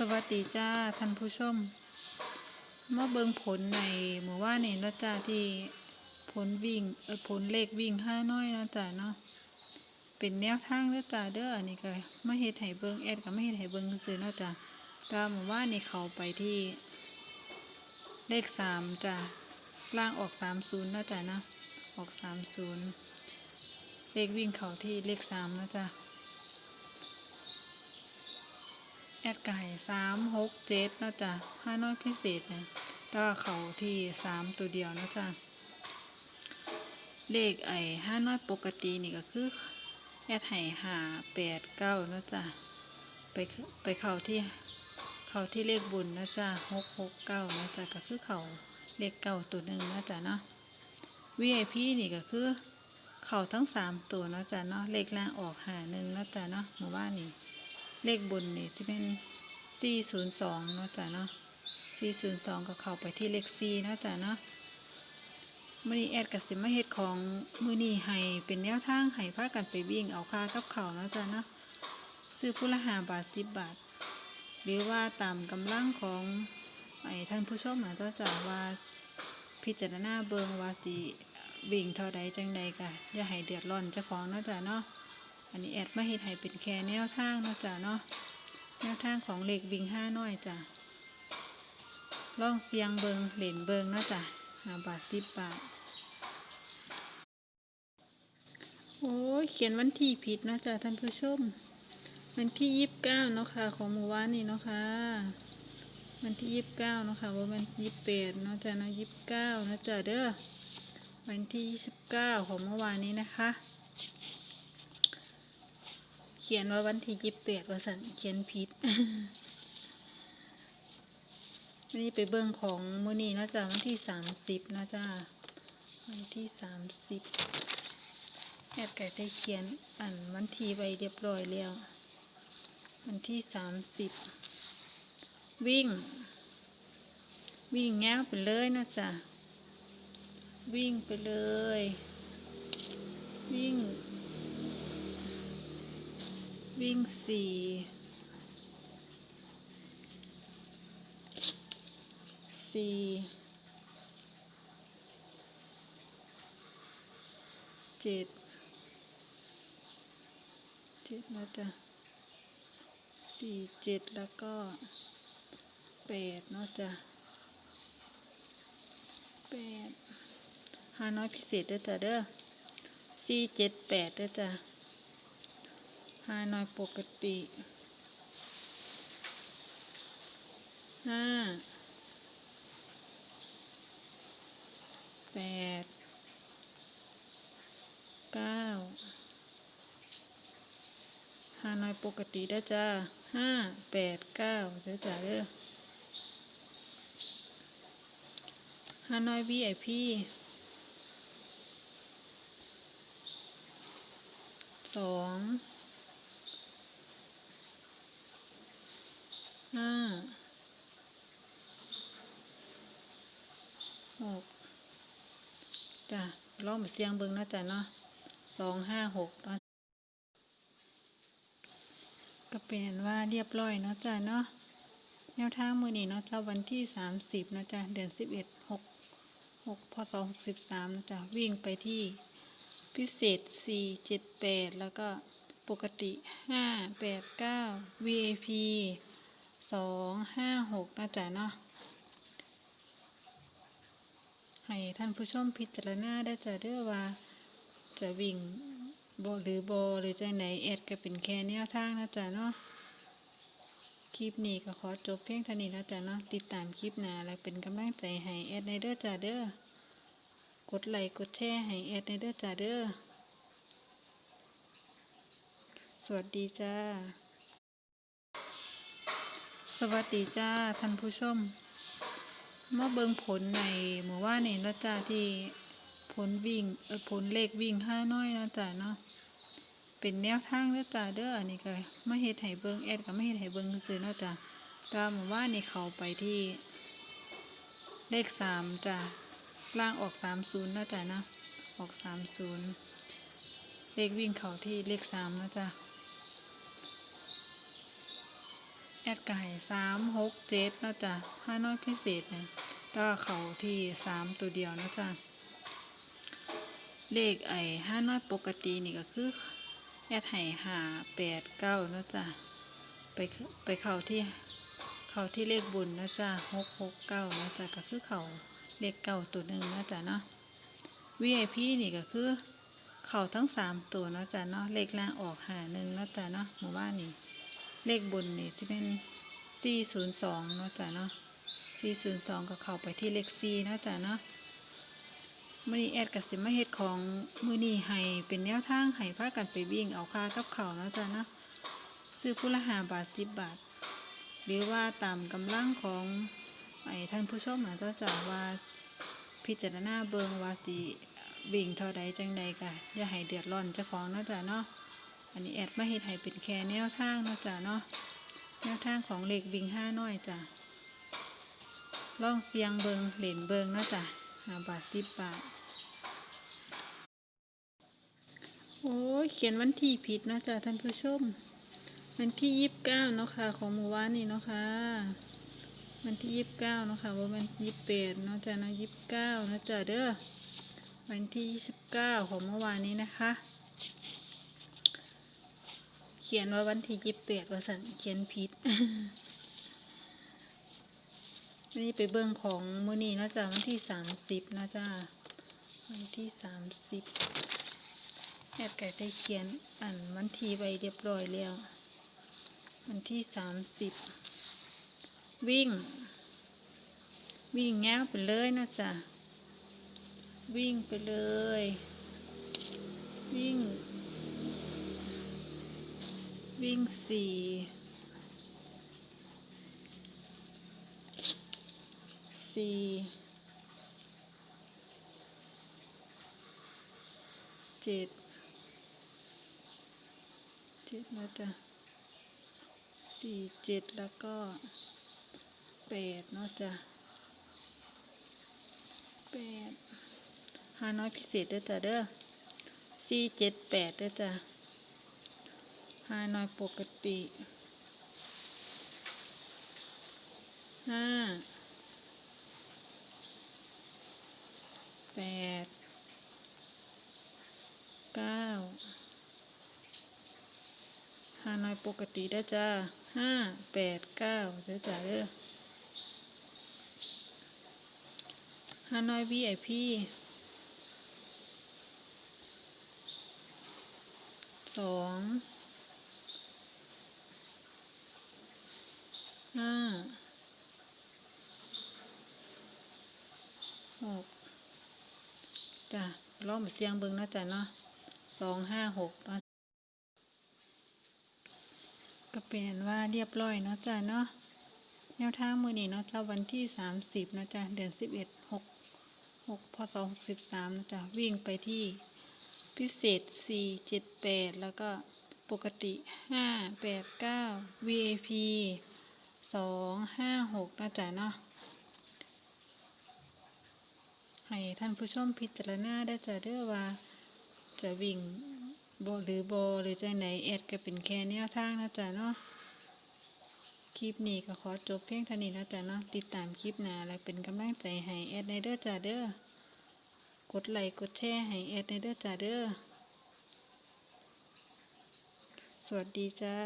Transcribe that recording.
สวัสดีจ้าท่านผู้ชมมาเบิ่งผลในหมู่ว่านนี่นะจ้าที่ผลวิ่งเออผลเลขวิ่งห้าน้อยนะจ้าเนาะเป็นแนวทางเด้อจ้าเด้ออันนี้ก็มาเฮ็ดให้เบิ่งแอดก็มาเฮ็ดให้เบิ่งซื่อนะจ้าตว่าหมู่ว่านนี่เขาไปที่เลขสามจ้าล่างออกสามศูนย์นะจ้านะออกสามศูนย์เลขวิ่งเขาที่เลขสามนะจ้า แอดไก่สามหกเจ็ดนะจ๊ะห้าน้อยพิเศษเนี่ยแต่ว่าเขาที่สามตัวเดียวนะจ๊ะเลขไอ้ห้าน้อยปกตินี่ก็คือแอดไห่หาแปดเก้านะจ๊ะไปไปเข้าที่เข้าที่เลขบุญนะจ๊ะหกหกเก้านะจ๊ะก็คือเขาเลขเก้าตัวหนึ่งนะจ๊ะเนาะ VIP นี่ก็คือเข่าทั้งสามตัวนะจ๊ะเนาะเลขล่างออกหาหนึ่งนะจ๊ะเนาะหมู่บ้านนี่ เลขบนนี่ที่เป็น402เนาะจ้ะเนาะ402ก็เข้าไปที่เลข4เนาะจ้ะเนาะมือนี้แอดก็สิมาเฮ็ดของมือนี้ให้เป็นแนวทางให้พากันไปวิ่งเอาค่ากับข้าเนาะจ้ะเนาะซื้อผู้ละ5บาท10บาท หรือว่าตามกำลังของไอ้ท่านผู้ชมนะเจ้าจ้ะว่าพิจารณาเบิงว่าสิวิ่งเท่าใดจังใดก็อย่าให้เดือดร้อนเจ้าของเนาะจ้ะเนาะ อันนี้แอดมาเฮ็ดให้เป็นแค่แนวทางเนาะจ้ะเนาะแนวทางของเหล็กวิงห้าน้อยจ้ะลองเสียงเบิงเหรียญเบิงเนาะจ้ะห้าบาทสิบบาท โอ้ยเขียนวันที่ผิดนะจ้ะท่านผู้ชม วันที่ยี่สิบเก้าเนาะค่ะ ของหมู่บ้านนี่เนาะค่ะวันที่ยี่สิบเก้าเนาะค่ะว่ามันยี่สิบแปดเนาะจ้ะเนาะยี่สิบเก้านะจ้ะเด้อวันที่ยี่สิบเก้าของเมื่อวานนี้นะคะ ขียนว่าวันที่ยิบแปดว่าสันเขียนผิดนนี้ไปเบิ่งของมือนี้นะจ๊ะวันที่สามสิบนะจ๊ะวันที่สามสิบแอดไก่ได้เขียนอันวันที่ไว้เรียบร้อยแล้ว วันที่สามสิบวิ่ง วิ่งแง้วไปเลยนะจ๊ะวิ่งไปเลย วิ่ง วิ่งสี่สี่เจ็ดเจ็ดนะจ๊ะสี่เจ็ดแล้วก็แปดเนาะจ๊ะแปดห้าน้อยพิเศษเด้อจ้ะเด้อสี่เจ็ดแปดเด้อจ้ะ ห้าน้อยปกติห้าแปดเก้าห้าน้อยปกติได้จ้าห้าแปดเก้าเด้อจ้าเด้อห้าน้อย VIP สอง ห้าหกจ้ะลองมาเสียงเบิ่งนะจ๊ะเนาะสองห้าหกเนาะก็เป็นว่าเรียบร้อยเนาะจ้ะเนาะแนวทางมือนี้เนาะจ้ะวันที่สามสิบนะจ๊ะเดือนสิบเอ็ดหกหกพศหกสิบสามนะจ๊ะวิ่งไปที่พิเศษสี่เจ็ดแปดแล้วก็ปกติห้าแปดเก้า VIP สองห้าหกนะจ๊ะเนาะให้ท่านผู้ชมพิจารณาได้จะเด้อว่า จะวิ่งโบหรือโบหรือจไหนแอดก็เป็นแค่แนวทางนะจ๊ะเนาะคลิปนี้ก็ขอจบเพียงเท่านี้นะจ๊ะเนาะติดตามคลิปหน้าและเป็นกำลังใจให้แอดในเด้อจ้ะเด้อกดไลค์กดแชร์ให้แอดในเด้อจ้ะเด้อสวัสดีจ้า สวัสดีจ้าท่านผู้ชมมาเบิ่งผลในหมู่ว่านี่นะจ้าที่ผลวิ่งเออผลเลขวิ่งห้าน้อยนะจ้าเนาะเป็นแนวทางเด้อจ้าเด้ออันนี้ก็มาเฮ็ดให้เบิ่งแอดก็มาเฮ็ดให้เบิ่งซื่อนะจ้าต่ว่าหมู่ว่านนี่เขาไปที่เลขสามจ้าล่างออกสามศูนย์นะจ้าเนาะออกสามศูนย์เลขวิ่งเขาที่เลขสามนะจ้า แอดไก่สามหกเจ็ดนะจ๊ะห้าน้อยพิเศษเนี่ยก็เขาที่สามตัวเดียวนะจ๊ะเลขไอ้ห้าน้อยปกตินี่ก็คือแอดไห่หาแปดเก้านะจ๊ะไปไปเข้าที่เข้าที่เลขบุญนะจ๊ะหกหกเก้านะจ๊ะก็คือเขาเลขเก้าตัวหนึ่งนะจ๊ะเนาะ VIP นี่ก็คือเขาทั้งสามตัวนาะจ๊ะเนาะเลขล่างออกหาหนึ่งนาะจ๊ะเนาะหมู่บ้านนี่ เลขบนนี่ที่เป็น402เนาะจ๊ะเนาะ402ก็เข้าไปที่เลข4เนะจ๊ะเนาะมื้อนี้แอดก็สิมาเฮ็ดของมือนี้ให้เป็นแนวทางให้พากันไปวิ่งเอาค่ากับเข้านะจ๊ะเนาะซื้อผู้ละ5บาท10บบาท หรือว่าตามกำลังของไอ้ท่านผู้ชมนะจ้าจ้ะว่าพิจารณาเบิงว่าสิวิ่งเท่าใดจังใดก็อย่าให้เดือดร้อนเจ้าของนะจ๊ะเนาะ อันนี้แอดมาเฮ็ดให้เป็นแค่แนวทางเนาะจ้ะเนาะแนวทางของเหลขวิ่งห้าน้อยจ้ะลองเสียงเบิงเหรียญเบิงเนาะจ้ะห้าบาทสิบบาท โอ้ยเขียนวันที่ผิดเนาะจ้ะท่านผู้ชม วันที่ยี่สิบเก้าเนาะค่ะ ของหมู่บ้านนี่เนาะค่ะวันที่ยี่สิบเก้าเนาะค่ะว่ามันยี่สิบแปดเนาะจ้ะเนาะยี่สิบเก้าเนาะจ้ะเด้อวันที่ยี่สิบเก้าของเมื่อวานนี้นะคะ เขียนว่าวันที่ยิบแปดว่าสันเขียนผิดนี่ไปเบิ่งของมือนี้นะจ๊ะวันที่สามสิบนะจ๊ะวันที่สามสิบแอดไก่ได้เขียนอันวันที่ไว้เรียบร้อยแล้ว วันที่สามสิบวิ่ง วิ่งแง้วไปเลยนะจ๊ะวิ่งไปเลย วิ่ง วิ่งสี่สี่เจ็ดเจ็ดนะจ๊ะสี่เจ็ดแล้วก็แปดเนาะจ๊ะแปดห้าน้อยพิเศษเด้อจ้ะเด้อสี่เจ็ดแปดเด้อจ้ะ ห้าน้อยปกติห้าแปดเก้าห้าน้อยปกติได้จ้าห้าแปดเก้าเด้อจ้าเด้อห้าน้อย VIP สอง ห้าหกจ้ะลองมาเสียงเบิ่งนาะจ้ะเนาะสองห้าหกเนาะก็เป็นว่าเรียบร้อยเนาะจ้ะเนาะแนวทางมือนี้เนาะจ้ะวันที่สามสิบนะจ้ะเดือนสิบเอ็ดหกหกพศหกสิบสามนะจ้ะวิ่งไปที่พิเศษสี่เจ็ดแปดแล้วก็ปกติห้าแปดเก้า VIP สองห้าหกนะจ๊ะเนาะให้ท่านผู้ชมพิจารณาได้จะเด้อว่าจะวิ่งโบหรือโบหรือจะไหนแอดก็เป็นแค่แนวทางนะจ๊ะเนาะคลิปนี้ก็ขอจบเพียงเท่านี้นะจ๊ะเนาะติดตามคลิปหน้าและเป็นกำลังใจให้แอดในเด้อจ้ะเด้อกดไลค์กดแชร์ให้แอดในเด้อจ้ะเด้อสวัสดีจ้า